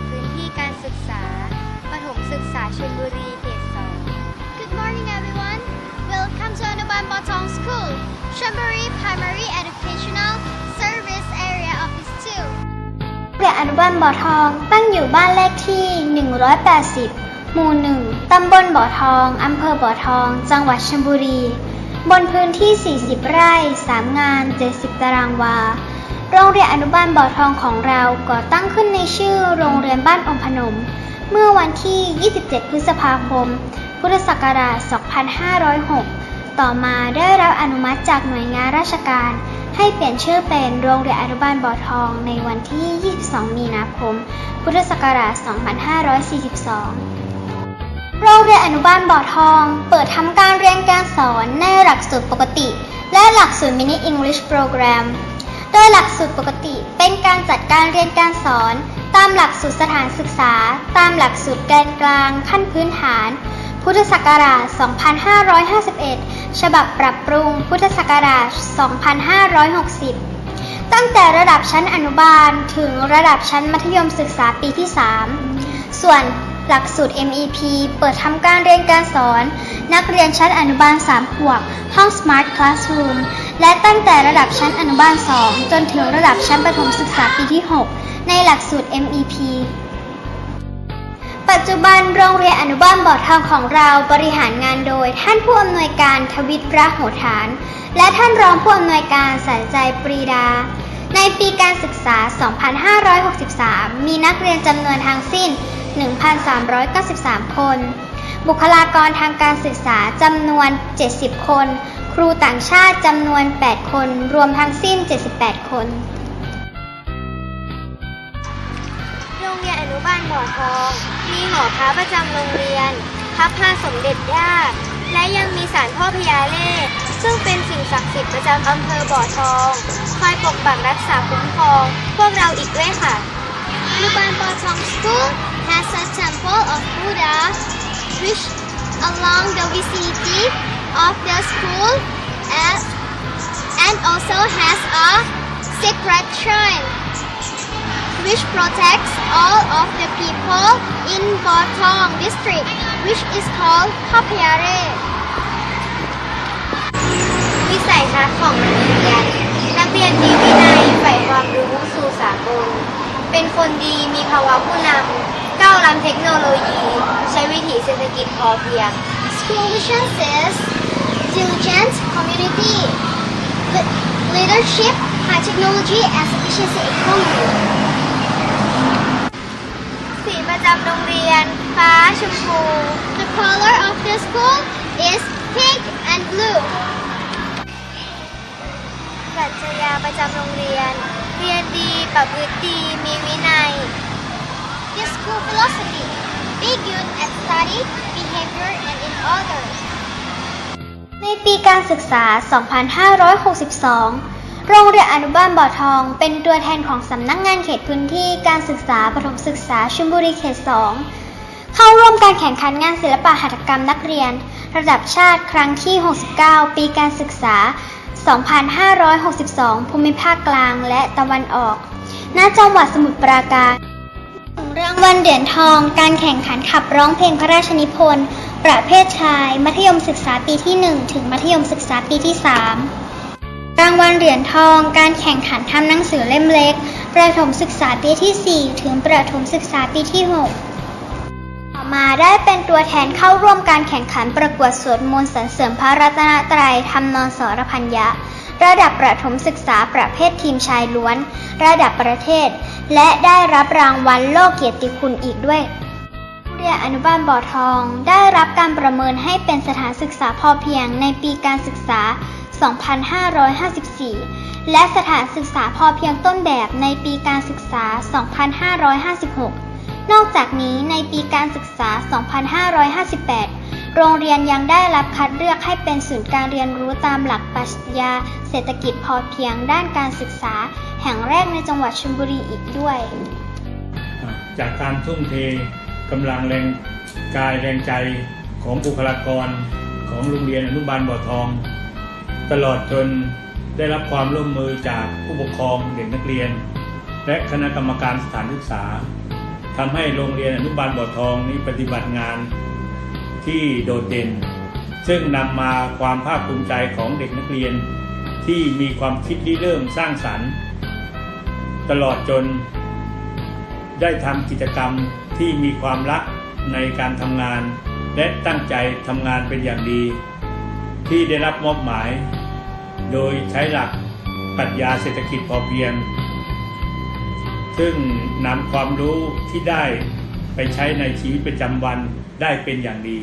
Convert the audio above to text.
ตพื้นที่การศึกษาประถมศึกษาชลบุรีเขตสอง Good morning, everyone. Welcome to Anuban Batong School, Chambari Primary Educational Service Area Office 2. โรงเรียนอนุบาลบ่อทองตั้งอยู่บ้านเลขที่ 180 หมู่ 1 ตำบลบ่อทอง อำเภอบ่อทอง จังหวัดชลบุรี บนพื้นที่ 40 ไร่ 3 งาน 70 ตารางวา โรงเรียนอนุบาลบ่อทองของเราก่อตั้งขึ้นในชื่อโรงเรียนบ้านองพนม เมื่อวันที่ 27 พฤษภาคม พุทธศักราช 2506 ต่อมาได้รับอนุมัติจากหน่วยงานราชการ ให้เปลี่ยนชื่อเป็นโรงเรียนอนุบาลบ่อทองในวันที่ 22 มีนาคม พุทธศักราช 2542โรงเรียนอนุบาลบ่อทอง เปิดทำการเรียนการสอนในหลักสูตรปกติ และหลักสูตร Mini English Program โโดยหลักสูตรปกติเป็นการจัดการเรียนการสอน ตามหลักสูตรสถานศึกษา ตามหลักสูตรแกนกลางขั้นพื้นฐาน พุทธศักราช 2551 ฉบับปรับปรุง พุทธศักราช 2560 ตั้งแต่ระดับชั้นอนุบาลถึงระดับชั้นมัธยมศึกษาปีที่ 3 ส่วน หลักสูตร MEP เปิดทำการเรียนการสอน นักเรียนชั้นอนุบาล 3 ขวบ ห้อง Smart Classroom และตั้งแต่ระดับชั้นอนุบาล 2 จนถึงระดับชั้นประถมศึกษาปีที่ 6 ในหลักสูตร MEP ปัจจุบันโรงเรียนอนุบาลบ่อทองของเราบริหารงานโดย ท่านผู้อำนวยการทวิตระโหฐาน และท่านรองผู้อำนวยการสายใจปรีดา ในปีการศึกษา 2563 มีนักเรียนจำนวนทั้งสิ้น 1,393 คน บุคลากรทางการศึกษาจำนวน 70 คน ครูต่างชาติจำนวน 8 คน รวมทั้งสิ้น 78 คน โรงเรียนอนุบาลบ่อทอง มีหอพระประจำโรงเรียน พระพาสมเด็จย่า และยังมีศาลพ่อพญาเล่ซึ่งเป็นสิ่งศักดิ์สิทธิ์ประจำอำเภอบ่อทอง คอยปกปักรักษาคุ้มครอง พวกเราอีกด้วยค่ะ Anuban Batong School has a temple of Buddha which along the vicinity of the school and, and also has a sacred shrine which protects all of the people in Batong district which is called Papayare. วิสัยทัศน์ของ เทคโนโลยี ใช้วิถีเศรษฐกิจพอเพียง School mission says diligent community, le- leadership, high technology, and efficiency economy. สีประจำโรงเรียน ฟ้าชมพู The color of the school is pink and blue. ปรัชญาประจำโรงเรียน เรียนดี ประพฤติดี มีวินัย The school philosophy: be good at study, behavior, and in others. ในปีการศึกษา 2562 โรงเรียนอนุบาลบ่อทอง เป็นตัวแทนของสำนักงานเขตพื้นที่การศึกษาประถมศึกษาชลบุรีเขต 2 เข้าร่วมการแข่งขันงานศิลปะหัตถกรรมนักเรียน ระดับชาติครั้งที่ 69 ปีการศึกษา 2562 ภูมิภาคกลางและตะวันออก ณ จังหวัดสมุทรปราการ รางวัลเหรียญทอง การแข่งขันขับร้องเพลงพระราชนิพนธ์ ประเภทชาย มัธยมศึกษาปีที่ 1 ถึงมัธยมศึกษาปีที่ 3 รางวัลเหรียญทอง การแข่งขันทำหนังสือเล่มเล็ก ประถมศึกษาปีที่ 4 ถึงประถมศึกษาปีที่ 6 ต่อมาได้เป็นตัวแทนเข้าร่วมการแข่งขันประกวดสวดมนต์สรรเสริมพระรัตนตรัยทำนองสรพัญญะ ระดับประถมศึกษาประเภททีมชายล้วน ระดับประเทศ และได้รับรางวัลโลกเกียรติคุณอีกด้วยเรียนอนุบาลบ่อทอง ได้รับการประเมินให้เป็นสถานศึกษาพอเพียงในปีการศึกษา 2554 และสถานศึกษาพอเพียงต้นแบบในปีการศึกษา 2556 นอกจากนี้ในปีการศึกษา 2558 โรงเรียนยังได้รับคัดเลือกให้เป็นศูนย์การเรียนรู้ตามหลักปรัชญาเศรษฐกิจพอเพียงด้านการศึกษา แห่งแรกในจังหวัดชลบุรีอีกด้วย จากการทุ่มเทกำลังแรงกายแรงใจของบุคลากรของโรงเรียนอนุบาลบ่อทอง ตลอดจนได้รับความร่วมมือจากผู้ปกครองเด็กนักเรียน และคณะกรรมการสถานศึกษาทำให้โรงเรียนอนุบาลบ่อทองนี้ปฏิบัติงานที่โดดเด่น ซึ่งนำมาความภาคภูมิใจของเด็กนักเรียน ที่มีความคิดริเริ่มสร้างสรรค์ ตลอดจน ได้ทำกิจกรรมที่มีความรักในการทำงาน และตั้งใจทำงานเป็นอย่างดี ที่ได้รับมอบหมาย โดยใช้หลักปรัชญาเศรษฐกิจพอเพียง ซึ่งนำความรู้ที่ได้ไปใช้ในชีวิตประจำวันได้เป็นอย่างดี